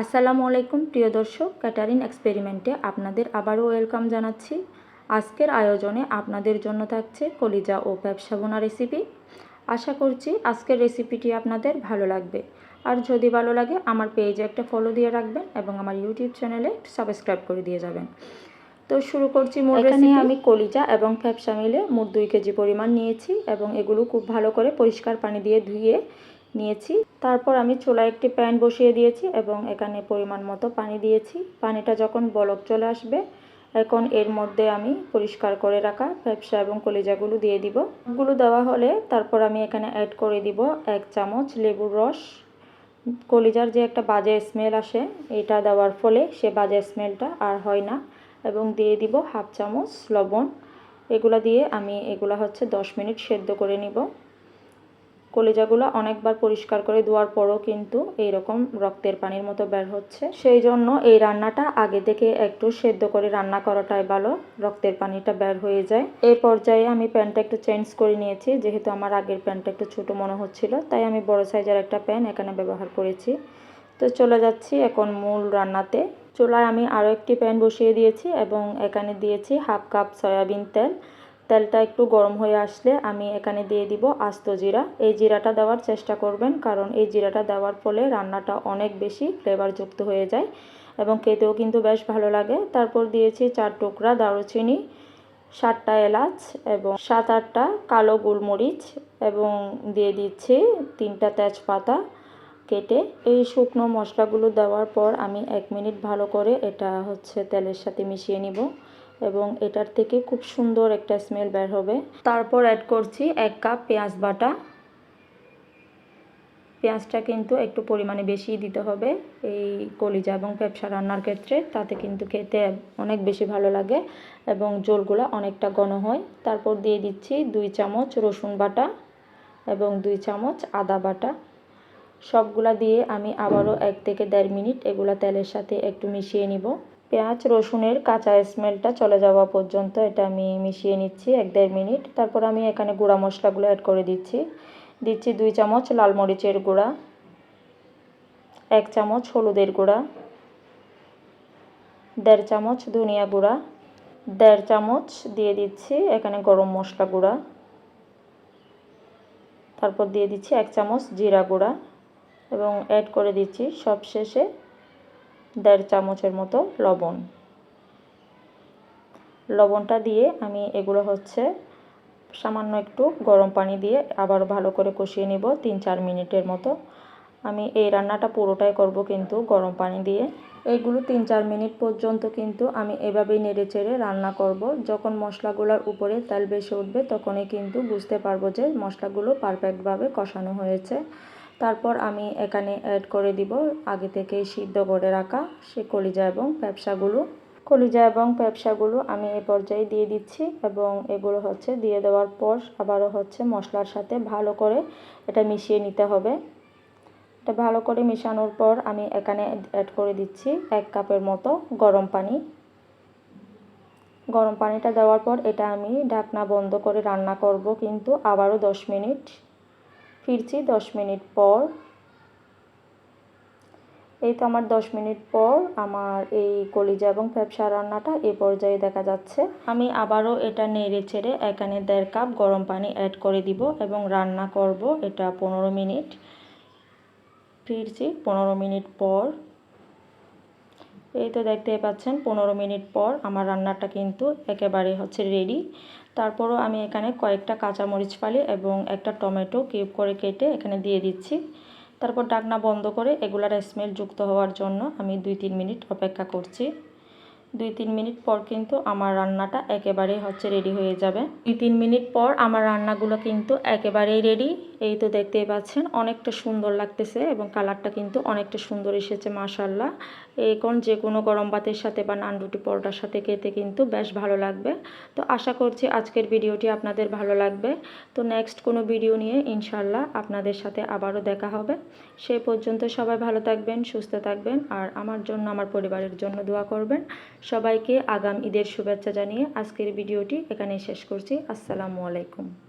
আসসালামু আলাইকুম প্রিয় দর্শক ক্যাটারিং এক্সপেরিমেন্টে আপনাদের আবারও ওয়েলকাম জানাচ্ছি। আজকের আয়োজনে আপনাদের জন্য থাকছে কলিজা ও ব্যবসা বোনা রেসিপি। আশা করছি আজকের রেসিপিটি আপনাদের ভালো লাগবে। আর যদি ভালো লাগে আমার পেজে একটা ফলো দিয়ে রাখবেন এবং আমার ইউটিউব চ্যানেলে সাবস্ক্রাইব করে দিয়ে যাবেন। তো শুরু করছি মোট এখানে আমি কলিজা এবং ফ্যাপসা মিলে মোট দুই কেজি পরিমাণ নিয়েছি এবং এগুলো খুব ভালো করে পরিষ্কার পানি দিয়ে ধুয়ে নিয়েছি। তারপর আমি চুলায় একটি প্যান বসিয়ে দিয়েছি এবং এখানে পরিমাণ মতো পানি দিয়েছি। পানিটা যখন বলক চলে আসবে, এখন এর মধ্যে আমি পরিষ্কার করে রাখা ব্যবসা এবং কলিজাগুলো দিয়ে দিব। গুলো দেওয়া হলে তারপর আমি এখানে অ্যাড করে দিব এক চামচ লেবুর রস। কলিজার যে একটা বাজে স্মেল আসে, এটা দেওয়ার ফলে সে বাজে স্মেলটা আর হয় না এবং দিয়ে দিব হাফ চামচ লবণ। এগুলা দিয়ে আমি এগুলা হচ্ছে দশ মিনিট সেদ্ধ করে নিব। কলিজাগুলো অনেকবার পরিষ্কার করে ধোয়ার পরও কিন্তু এইরকম রক্তের পানির মতো বের হচ্ছে। সেই জন্য এই রান্নাটা আগে থেকে একটু সেদ্ধ করে রান্না করাটাই ভালো, রক্তের পানিটা বের হয়ে যায়। এই পর্যায়ে আমি প্যানটা একটু চেঞ্জ করে নিয়েছি, যেহেতু আমার আগের প্যানটা একটু ছোট মনে হচ্ছিল, তাই আমি বড় সাইজের একটা প্যান এখানে ব্যবহার করেছি। তো চলে যাচ্ছি এখন মূল রান্নাতে। চুলায় আমি আরও একটি প্যান বসিয়ে দিয়েছি এবং এখানে দিয়েছি হাফ কাপ সয়াবিন তেল। তেলটা একটু গরম হয়ে আসলে আমি এখানে দিয়ে দিব আস্ত জিরা। এই জিরাটা দেওয়ার চেষ্টা করবেন, কারণ এই জিরাটা দেওয়ার ফলে রান্নাটা অনেক বেশি ফ্লেভারযুক্ত হয়ে যায় এবং খেতেও কিন্তু বেশ ভালো লাগে। তারপর দিয়েছি চার টুকরা দারুচিনি, সাতটা এলাচ এবং সাত আটটা কালো গোলমরিচ এবং দিয়ে দিচ্ছি তিনটা তেজপাতা কেটে। এই শুকনো মশলাগুলো দেওয়ার পর আমি এক মিনিট ভালো করে এটা হচ্ছে তেলের সাথে মিশিয়ে নিব। এবং এটার থেকে খুব সুন্দর একটা স্মেল বের হবে। তারপর অ্যাড করছি এক কাপ পেঁয়াজ বাটা। পেঁয়াজটা কিন্তু একটু পরিমাণে বেশি দিতে হবে এই কলিজা এবং ব্যবসা রান্নার ক্ষেত্রে, তাতে কিন্তু খেতে অনেক বেশি ভালো লাগে এবং জোলগুলো অনেকটা ঘন হয়। তারপর দিয়ে দিচ্ছি দুই চামচ রসুন বাটা এবং দুই চামচ আদা বাটা। সবগুলা দিয়ে আমি আবারও এক থেকে দেড় মিনিট এগুলা তেলের সাথে একটু মিশিয়ে নিব। পেঁয়াজ, রসুনের কাঁচা স্মেলটা চলে যাওয়া পর্যন্ত এটা আমি মিশিয়ে নিচ্ছি এক দেড় মিনিট। তারপর আমি এখানে গুঁড়া মশলাগুলো অ্যাড করে দিচ্ছি। দিচ্ছি দুই চামচ লাল মরিচের গুঁড়া, এক চামচ হলুদের গুঁড়া, দেড় চামচ ধনিয়া গুঁড়া, দেড় চামচ দিয়ে দিচ্ছি এখানে গরম মশলা গুঁড়া। তারপর দিয়ে দিচ্ছি এক চামচ জিরা গুঁড়া এবং অ্যাড করে দিচ্ছি সব শেষে দেড় চামচের মতো লবণ। লবণটা দিয়ে আমি এগুলো হচ্ছে সামান্য একটু গরম পানি দিয়ে আবার ভালো করে কষিয়ে নিব তিন চার মিনিটের মতো। আমি এই রান্নাটা পুরোটাই করব কিন্তু গরম পানি দিয়ে। এইগুলো তিন চার মিনিট পর্যন্ত কিন্তু আমি এভাবেই নেড়ে চেড়ে রান্না করব। যখন মশলাগুলোর উপরে তেল বেশি উঠবে তখনই কিন্তু বুঝতে পারব যে মশলাগুলো পারফেক্টভাবে কষানো হয়েছে। তারপর আমি এখানে অ্যাড করে দিব। আগে থেকেই সিদ্ধ করে রাখা সে কলিজা এবং ব্যবসাগুলো। কলিজা এবং ব্যবসাগুলো আমি এ পর্যায়ে দিয়ে দিচ্ছি এবং এগুলো হচ্ছে দিয়ে দেওয়ার পর আবারও হচ্ছে মশলার সাথে ভালো করে এটা মিশিয়ে নিতে হবে। এটা ভালো করে মেশানোর পর আমি এখানে অ্যাড করে দিচ্ছি এক কাপের মতো গরম পানি। গরম পানিটা দেওয়ার পর এটা আমি ঢাকনা বন্ধ করে রান্না করব কিন্তু আবারও দশ মিনিট। ফিরছি দশ মিনিট পর। এই তো আমার দশ মিনিট পর আমার এই কলিজা এবং ফ্যাপসা রান্নাটা এ পর্যায়ে দেখা যাচ্ছে। আমি আবারও এটা নেড়ে ছেড়ে এখানে দেড় কাপ গরম পানি অ্যাড করে দিব এবং রান্না করব এটা পনেরো মিনিট। ফিরছি পনেরো মিনিট পর। এই তো দেখতে পাচ্ছেন, পনেরো মিনিট পর আমার রান্নাটা কিন্তু একেবারে হচ্ছে রেডি তারপরও আমি এখানে কয়েকটা কাঁচামরিচ ফালি এবং একটা টমেটো কিউব করে কেটে এখানে দিয়ে দিচ্ছি। তারপর ডাকনা বন্ধ করে এগুলার স্মেল যুক্ত হওয়ার জন্য আমি দুই তিন মিনিট অপেক্ষা করছি। দুই তিন মিনিট পর কিন্তু আমার রান্নাটা একেবারেই হচ্ছে রেডি হয়ে যাবে। দুই তিন মিনিট পর আমার রান্নাগুলো কিন্তু একেবারেই রেডি এই তো দেখতেই পাচ্ছেন, অনেকটা সুন্দর লাগতেছে এবং কালারটা কিন্তু অনেকটা সুন্দর এসেছে মাশাল্লাহ এখন যে কোনো গরম ভাতের সাথে বা নান রুটি পরোটার সাথে খেতে কিন্তু বেশ ভালো লাগবে। তো আশা করছি আজকের ভিডিওটি আপনাদের ভালো লাগবে। তো নেক্সট কোনো ভিডিও নিয়ে ইনশাল্লাহ আপনাদের সাথে আবারও দেখা হবে। সেই পর্যন্ত সবাই ভালো থাকবেন, সুস্থ থাকবেন আর আমার জন্য, আমার পরিবারের জন্য দোয়া করবেন। সবাইকে আগাম ঈদের শুভেচ্ছা জানিয়ে আজকের ভিডিওটি এখানেই শেষ করছি। আসসালামু আলাইকুম।